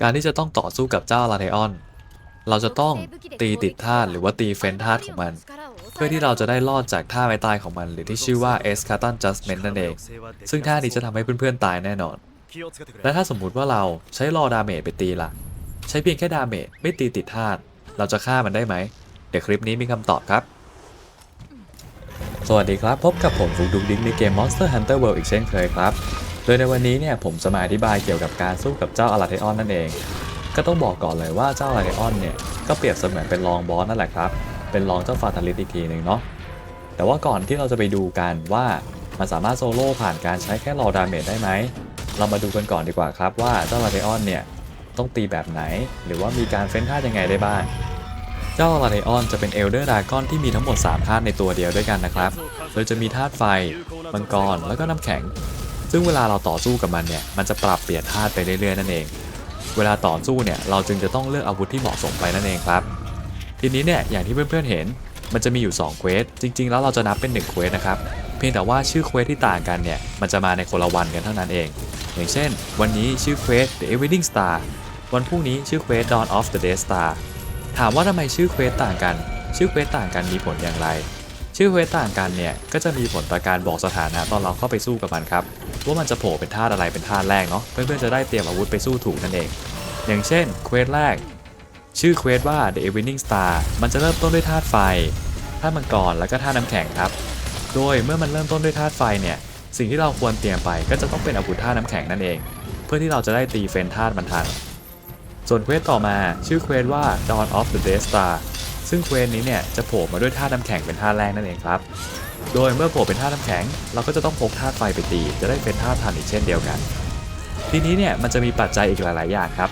การที่จะต้องต่อสู้กับเจ้าลาเทออน เราจะต้องตีติดธาตุหรือว่าตีเฟ้นธาตุของมัน เพื่อที่เราจะได้รอดจากท่าไม้ตายของมัน หรือที่ชื่อว่า e s c a t a n Judgment นั่นเอง ซึ่งท่านี้จะทำให้เพื่อนๆตายแน่นอน และถ้าสมมุติว่าเราใช้รอดาเมจไปตีล่ะ ใช้เพียงแค่ดาเมจไม่ตีติดธาตุเราจะฆ่ามันได้ไหม เดี๋ยวคลิปนี้มีคำตอบครับสวัสดีครับ พบกับผมฟุกดุกดิ๊กในเกม Monster Hunter World อีกเช่นเคยครับ โดยในวันนี้เนี่ยผมจะมาอธิบายเกี่ยวกับการสู้กับเจ้าอาราเทออนนั่นเอง ก็ต้องบอกก่อนเลยว่าเจ้าอาราเทออนเนี่ยก็เปรียบเสมือนเป็นรองบอสนั่นแหละครับ เป็นรองเจ้าฟาทาลิสอีกทีหนึ่งเนาะ แต่ว่าก่อนที่เราจะไปดูกันว่ามันสามารถโซโล่ผ่านการใช้แค่รอดาเมจได้ไหม เรามาดูกันก่อนดีกว่าครับว่าเจ้าอาราเทออนเนี่ยต้องตีแบบไหน หรือว่ามีการเฟ้นท่ายังไงได้บ้างเจ้าลาเทออนจะเป็นเอลเดอร์ดากอนที่มีทั้งหมด 3 ธาตุในตัวเดียวด้วยกันนะครับ โดยจะมีธาตุไฟ มังกร แล้วก็น้ำแข็ง ซึ่งเวลาเราต่อสู้กับมันเนี่ย มันจะปรับเปลี่ยนธาตุไปเรื่อยๆนั่นเอง เวลาต่อสู้เนี่ย เราจึงจะต้องเลือกอาวุธที่เหมาะสมไปนั่นเองครับ ทีนี้เนี่ย อย่างที่เพื่อนๆเห็น มันจะมีอยู่2เควส จริง ๆ แล้วเราจะนับเป็น1เควสนะครับ เพียงแต่ว่าชื่อเควสที่ต่างกันเนี่ย มันจะมาในคนละวันกันเท่านั้นเอง อย่างเช่น วันนี้ชื่อเควส The Evening Star วันพรุ่งนี้ชื่อเควส Dawn of the Day Star ถามว่าทำไมชื่อเควสต่างกัน ชื่อเควสต่างกันมีผลอย่างไร ชื่อเควสต่างกันเนี่ยก็จะมีผลต่อการบอกสถานะตอนเราเข้าไปสู้กับมันครับว่ามันจะโผล่เป็นธาตุอะไรเป็นธาตุแรกเนาะเพื่อนๆจะได้เตรียมอาวุธไปสู้ถูกนั่นเอง อย่างเช่นเควสแรก ชื่อเควสว่า The Evening Star มันจะเริ่มต้นด้วยธาตุไฟธาตุมังกรแล้วก็ธาตุน้ำแข็งครับ โดยเมื่อมันเริ่มต้นด้วยธาตุไฟเนี่ยสิ่งที่เราควรเตรียมไปก็จะต้องเป็นอาวุธธาตุน้ำแข็งนั่นเอง เพื่อที่เราจะได้ตีเฟนธาตุมันทันส่วนเควสต่อมาชื่อเควสว่า Dawn of the Day Star ซึ่งเควสนี้เนี่ยจะโผล่มาด้วยธาน้ำแข็งเป็นธาแรกนั่นเองครับ โดยเมื่อโผล่เป็นธาน้ำแข็ง เราก็จะต้องพกธาไฟไปตี จะได้เป็นธาทันอีกเช่นเดียวกัน ทีนี้เนี่ยมันจะมีปัจจัยอีกหลาย ๆ อย่างครับ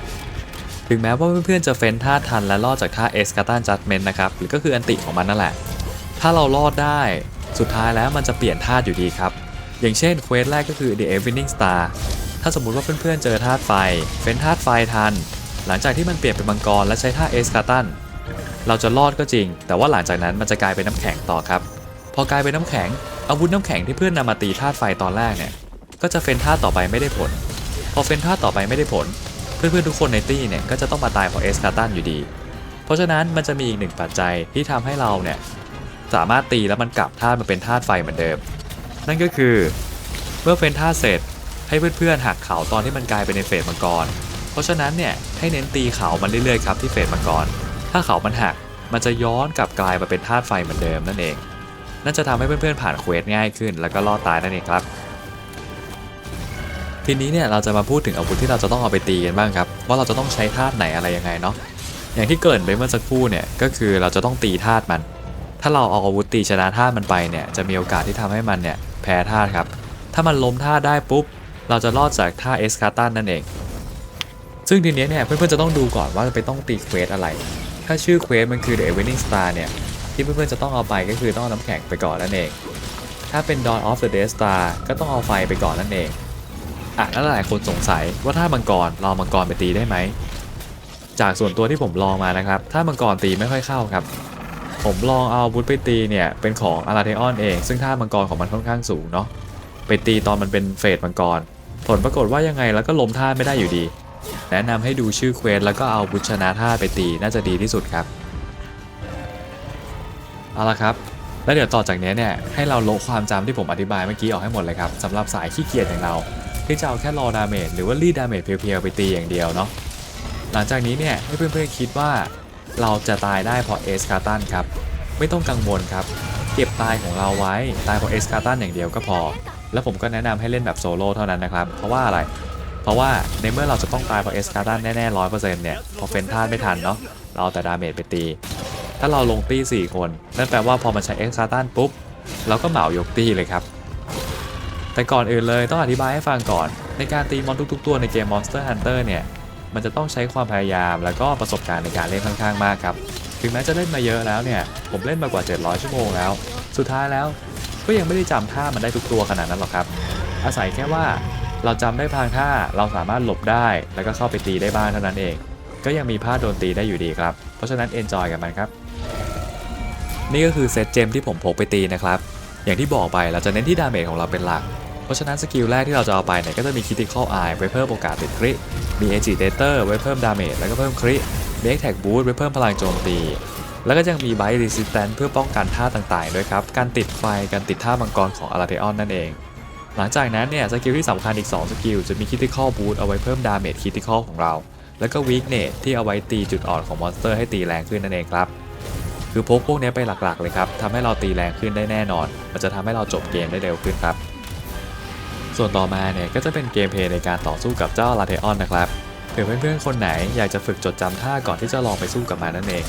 ถึงแม้ว่าเพื่อน ๆ จะเฟ้นธาทันและรอดจากท่าเอสกาตันจัดเมนนะครับหรือก็คืออันติของมันนั่นแหละ ถ้าเรารอดได้สุดท้ายแล้วมันจะเปลี่ยนธาอยู่ดีครับ อย่างเช่นเควสแรกก็คือ The Evening Star ถ้าสมมุติว่าเพื่อนๆเจอธาตุไฟเฟ้นธาตุไฟทัน หลังจากที่มันเปลี่ยนเป็นมังกรและใช้ท่าเอสกาตัน เราจะรอดก็จริง แต่ว่าหลังจากนั้นมันจะกลายเป็นน้ำแข็งต่อครับ พอกลายเป็นน้ำแข็ง อาวุธน้ำแข็งที่เพื่อนนำมาตีธาตุไฟตอนแรกเนี่ย ก็จะเฟ้นธาตุต่อไปไม่ได้ผล พอเฟ้นธาตุต่อไปไม่ได้ผล เพื่อนๆทุกคนในตี้เนี่ยก็จะต้องมาตายเพราะเอสคาตันอยู่ดี เพราะฉะนั้นมันจะมีอีกหนึ่งปัจจัยที่ทำให้เราเนี่ยสามารถตีแล้วมันกลับธาตุมาเป็นธาตุไฟเหมือนเดิม นั่นก็คือ เมื่อเฟ้นธาตุเสร็จให้เพื่อนๆหักเขาตอนที่มันกลายเป็นในเฟสมังกร เพราะฉะนั้นเนี่ยให้เน้นตีเขามันเรื่อยๆครับที่เฟสมังกร ถ้าเขามันหัก มันจะย้อนกลับกลายมาเป็นธาตุไฟเหมือนเดิมนั่นเอง นั่นจะทำให้เพื่อนๆผ่านเควสง่ายขึ้น แล้วก็รอดตายนั่นเองครับ ทีนี้เนี่ยเราจะมาพูดถึงอาวุธที่เราจะต้องเอาไปตีกันบ้างครับ ว่าเราจะต้องใช้ธาตุไหนอะไรยังไงเนาะ อย่างที่เกิดไปเมื่อสักครู่เนี่ย ก็คือเราจะต้องตีธาตุมัน ถ้าเราเอาอาวุธตีชนะธาตุมันไปเนี่ย จะมีโอกาสที่ทำให้มันเนี่ยแพ้ธาตุครับ ถ้ามันล้มธาตุได้ปุ๊บ เราจะรอดจากท่าเอสคาตันนั่นเองซึ่งทีนี้เนี่ยเพื่อนๆจะต้องดูก่อนว่าจะไปต้องตีเควสอะไร ถ้าชื่อเควสมันคือ The Evening Star เนี่ย ที่เพื่อนๆจะต้องเอาไปก็คือต้องเอาน้ำแข็งไปก่อนนั่นเอง ถ้าเป็น Dawn of the Day Star ก็ต้องเอาไฟไปก่อนนั่นเองอะแล้วหลายคนสงสัยว่าถ้ามังกรเราเอามังกรไปตีได้ไหม จากส่วนตัวที่ผมลองมานะครับ ถ้ามังกรตีไม่ค่อยเข้าครับ ผมลองเอาอาวุธไปตีเนี่ย เป็นของอาราเทออนเอง ซึ่งท่ามังกรของมันค่อนข้างสูงเนาะไปตีตอนมันเป็นเฟสมังกร ผลปรากฏว่ายังไงแล้วก็ล้มท่าไม่ได้อยู่ดี แนะนำให้ดูชื่อเควสแล้วก็เอาบุชนะท่าไปตีน่าจะดีที่สุดครับ เอาละครับแล้วเดี๋ยวต่อจากนี้เนี่ยให้เราลบความจำที่ผมอธิบายเมื่อกี้ออกให้หมดเลยครับสำหรับสายขี้เกียจอย่างเราที่จะเอาแค่รอดาเมจหรือว่ารีดดาเมจเพียวๆไปตีอย่างเดียวเนาะหลังจากนี้เนี่ยให้เพื่อนๆคิดว่าเราจะตายได้เพราะเอสคาตันครับไม่ต้องกังวลครับ เก็บตายของเราไว้ตายเพราะเอสคาตันอย่างเดียวก็พอ แล้วผมก็แนะนำให้เล่นแบบโซโล่เท่านั้นนะครับเพราะว่าอะไร เพราะว่าในเมื่อเราจะต้องตายเพราะเอสคาตันแน่ๆร้อยเปอร์เซ็นต์เนี่ยพอเฟนท่าไม่ทันเนาะเราเอาแต่ดาเมจไปตี ถ้าเราลงตี้ 4 คน นั่นแปลว่าพอมันใช้เอ็กซ์คาตันปุ๊บ เราก็เหมายกตี้เลยครับแต่ก่อนอื่นเลยต้องอธิบายให้ฟังก่อน ในการตีมอนทุกๆ ตัวในเกม Monster Hunter เนี่ยมันจะต้องใช้ความพยายามแล้วก็ประสบการณ์ในการเล่นค่อนข้างมากครับ ถึงแม้จะเล่นมาเยอะแล้วเนี่ย ผมเล่นมากว่า 700 ชั่วโมงแล้ว สุดท้ายแล้ว ก็ยังไม่ได้จำท่ามันได้ทุกตัวขนาดนั้นหรอกครับ อาศัยแค่ว่า เราจำได้พางท่าเราสามารถหลบได้ แล้วก็เข้าไปตีได้บ้างเท่านั้นเอง ก็ยังมีพลาดโดนตีได้อยู่ดีครับ เพราะฉะนั้นเอนจอยกับมันครับ นี่ก็คือเซตเจมที่ผมพกไปตีนะครับ อย่างที่บอกไปเราจะเน้นที่ดาเมจของเราเป็นหลัก เพราะฉะนั้นสกิลแรกที่เราจะเอาไปเนี่ยก็จะมี Critical Eye ไว้เพิ่มโอกาสติดคริ มี Agitator ไว้เพิ่มดาเมจแล้วก็เพิ่มคริมี Attack Boost ไว้เพิ่มพลังโจมตี แล้วก็ยังมี Bite Resistance เพื่อป้องกันท่าต่างๆด้วยครับ การติดไฟ การติดท่ามังกรของอาราเทออนนั่นเอง หลังจากนั้นเนี่ยสกิลที่สำคัญอีก 2 สกิล จะมี Critical Boost เอาไว้เพิ่มดาเมจ Critical ของเรา แล้วก็ Weakness ที่เอาไว้ตีจุดอ่อนของมอนสเตอร์ให้ตีแรงขึ้นนั่นเองครับ คือพกพวกนี้ไปหลักๆเลยครับทำให้เราตีแรงขึ้นได้แน่นอน มันจะทำให้เราจบเกมได้เร็วขึ้นครับ ส่วนต่อมาเนี่ยก็จะเป็นเกมเพลย์ในการต่อสู้กับเจ้าลาเทออนนะครับเผื่อเพื่อนๆคนไหนอยากจะฝึกจดจำท่าก่อนที่จะลองไปสู้กับมันนั่นเอง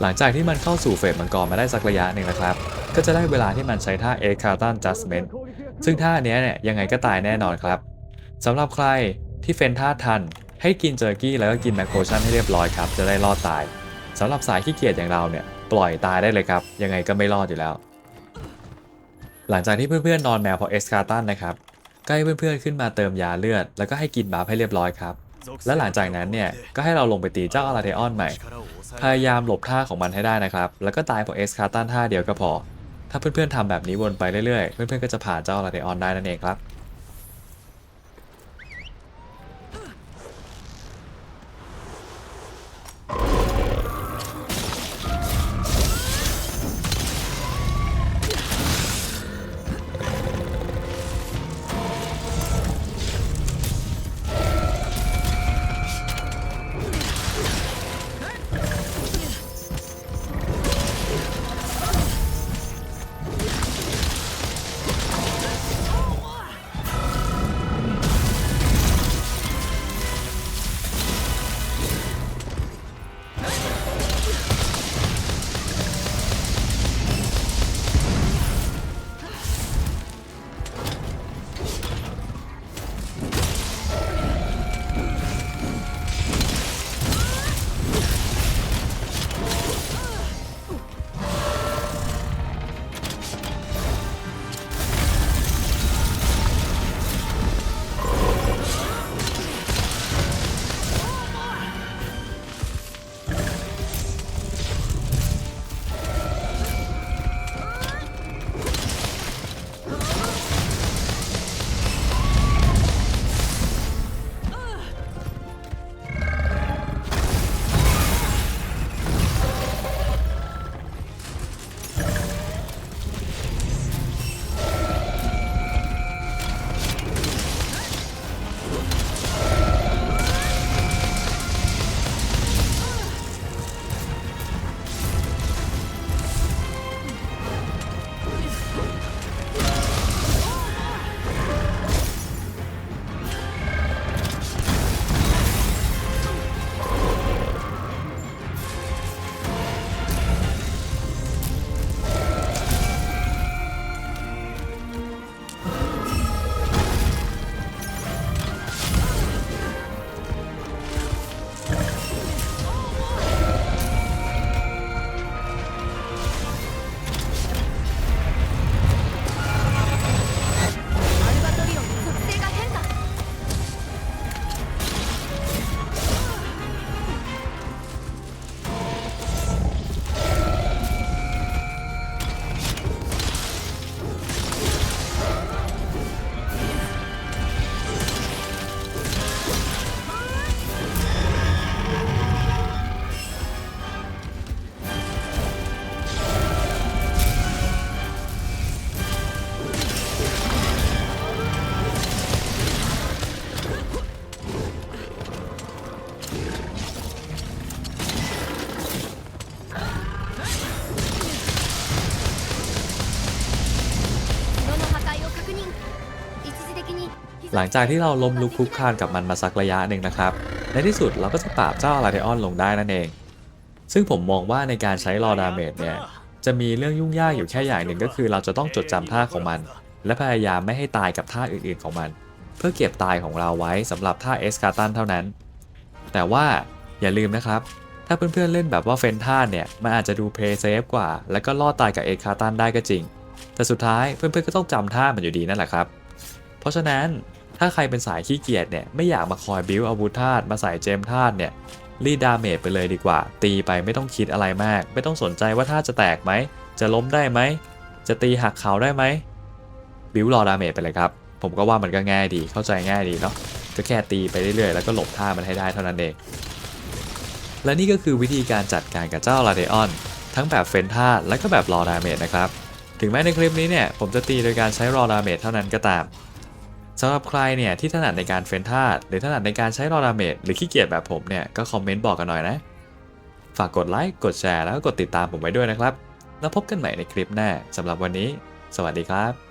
หลังจากที่มันเข้าสู่เฟสมังกรมาได้สักระยะหนึ่งนะครับ ก็จะได้เวลาที่มันใช้ท่า e x c a r t a n Judgment ซึ่งท่าเนี้ยเนี่ยยังไงก็ตายแน่นอนครับสำหรับใครที่เฟ้นท่าทัน ให้กินเจอร์กี้แล้วก็กินแมคโครชั่นให้เรียบร้อยครับ จะได้รอดตายสำหรับสายขี้เกียจอย่างเราเนี่ยปล่อยตายได้เลยครับ ยังไงก็ไม่รอดอยู่แล้ว หลังจากที่เพื่อนๆนอนแมวพอเอสคาร์ตันนะครับก็ให้เพื่อนๆขึ้นมาเติมยาเลือด แล้วก็ให้กินบัฟให้เรียบร้อยครับและหลังจากนั้นเนี่ยก็ให้เราลงไปตีเจ้าอาราเทออนใหม่ พยายามหลบท่าของมันให้ได้นะครับ แล้วก็ตายเพราะเอสคาตันท่าเดียวก็พอ ถ้าเพื่อนๆทำแบบนี้วนไปเรื่อยๆ เพื่อนๆก็จะผ่านเจ้าลารเดออนได้นั่นเองครับ ลังจากที่เราล้มลุกคลุกคลานกับมันมาสักระยะหนึ่งนะครับ ในที่สุดเราก็จะปราบเจ้าอาราเดออนลงได้นั่นเอง ซึ่งผมมองว่าในการใช้รอดาเมจเนี่ยจะมีเรื่องยุ่งยากอยู่แค่อย่างหนึ่งก็คือ เราจะต้องจดจำท่าของมัน และพยายามไม่ให้ตายกับท่าอื่นๆของมัน เพื่อเก็บตายของเราไว้สำหรับท่าเอสคาตันเท่านั้น แต่ว่าอย่าลืมนะครับ ถ้าเพื่อนๆเล่นแบบว่าเฟนท่าเนี่ยมันอาจจะดูเพย์เซฟกว่า แล้วก็ล่อตายกับเอสคาตันได้ก็จริง แต่สุดท้ายเพื่อนๆก็ต้องจำท่ามันอยู่ดีนั่นแหละครับ เพราะฉะนั้น ถ้าใครเป็นสายขี้เกียจเนี่ยไม่อยากมาคอยบิวอาวุธธาตุมาใส่เจมธาตุเนี่ยรีดดาเมจไปเลยดีกว่า ตีไปไม่ต้องคิดอะไรมาก ไม่ต้องสนใจว่าธาตุจะแตกไหม จะล้มได้ไหม จะตีหักเขาได้ไหม บิวรอดาเมจไปเลยครับ ผมก็ว่ามันก็ง่ายดีเข้าใจง่ายดีเนาะก็แค่ตีไปเรื่อยๆแล้วก็หลบท่ามันให้ได้เท่านั้นเองและนี่ก็คือวิธีการจัดการกับเจ้าลาเดออน ทั้งแบบเฟนท่าตุและก็แบบรอดาเมจนะครับถึงแม้ในคลิปนี้เนี่ยผมจะตีโดยการใช้รอดาเมจเท่านั้นก็ตาม สำหรับใครเนี่ยที่ถนัดในการเฟ้นท่าหรือถนัดในการใช้รอดาเมดหรือขี้เกียจแบบผมเนี่ยก็คอมเมนต์บอกกันหน่อยนะ ฝากกดไลค์กดแชร์แล้วก็กดติดตามผมไว้ด้วยนะครับ แล้วพบกันใหม่ในคลิปหน้าสำหรับวันนี้ สวัสดีครับ